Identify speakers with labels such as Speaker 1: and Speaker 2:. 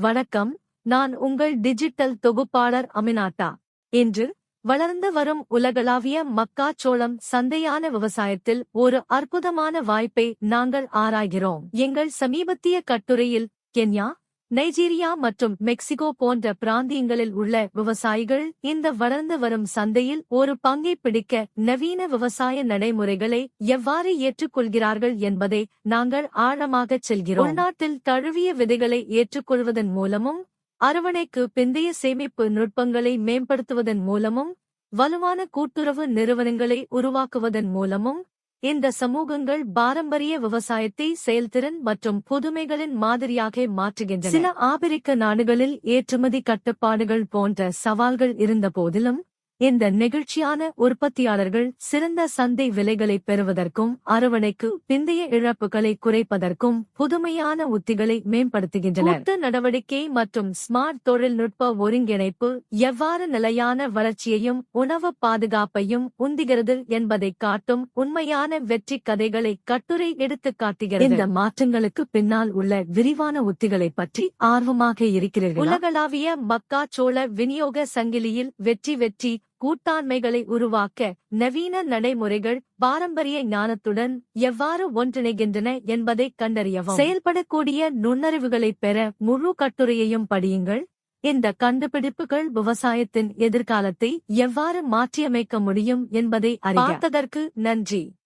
Speaker 1: வணக்கம் நான் உங்கள் டிஜிட்டல் தொகுப்பாளர் அமினாட்டா இன்று வளர்ந்து வரும் உலகளாவிய மக்காச்சோளம் சந்தையான விவசாயத்தில் ஒரு அற்புதமான வாய்ப்பை நாங்கள் ஆராய்கிறோம். எங்கள் சமீபத்திய கட்டுரையில் கென்யா நைஜீரியா மற்றும் மெக்சிகோ போன்ற பிராந்தியங்களில் உள்ள விவசாயிகள் இந்த வளர்ந்து வரும் சந்தையில் ஒரு பங்கை பிடிக்க நவீன விவசாய நடைமுறைகளை எவ்வாறு ஏற்றுக்கொள்கிறார்கள் என்பதை நாங்கள் ஆழமாகச் செல்கிறோம். உள்நாட்டில் தழுவிய விதைகளை ஏற்றுக்கொள்வதன் மூலமும் அரவணைக்கு பிந்தைய சேமிப்பு நுட்பங்களை மேம்படுத்துவதன் மூலமும் வலுவான கூட்டுறவு நிறுவனங்களை உருவாக்குவதன் மூலமும் இந்த சமூகங்கள் பாரம்பரிய விவசாயத்தை செயல்திறன் மற்றும் புதுமைகளின் மாதிரியாக மாற்றுகின்றன. சில ஆபிரிக்க நாடுகளில் ஏற்றுமதி கட்டுப்பாடுகள் போன்ற சவால்கள் இருந்த போதிலும் இந்த நெகிழ்ச்சியான உற்பத்தியாளர்கள் சிறந்த சந்தை விலைகளை பெறுவதற்கும் அறுவடைக்கு பிந்தைய இழப்புகளை குறைப்பதற்கும் புதுமையான உத்திகளை மேம்படுத்துகின்றனர். கூட்டு நடவடிக்கை மற்றும் ஸ்மார்ட் தொழில்நுட்ப ஒருங்கிணைப்பு எவ்வாறு நிலையான வளர்ச்சியையும் உணவு பாதுகாப்பையும் உந்துகிறது என்பதை காட்டும் உண்மையான வெற்றி கதைகளை கட்டுரை எடுத்து காட்டுகிறது. இந்த மாற்றங்களுக்கு பின்னால் உள்ள விரிவான உத்திகளை பற்றி ஆர்வமாக இருக்கிறீர்கள்? உலகளாவிய மக்காச்சோள விநியோக சங்கிலியில் வெற்றி வெற்றி கூட்டாண்மைகளை உருவாக்க நவீன நடைமுறைகள் பாரம்பரிய ஞானத்துடன் எவ்வாறு ஒன்றிணைகின்றன என்பதை கண்டறியவும். செயல்படக்கூடிய நுண்ணறிவுகளைப் பெற முழு கட்டுரையையும் படியுங்கள். இந்த கண்டுபிடிப்புகள் விவசாயத்தின் எதிர்காலத்தை எவ்வாறு மாற்றியமைக்க முடியும் என்பதை அறிவித்ததற்கு நன்றி.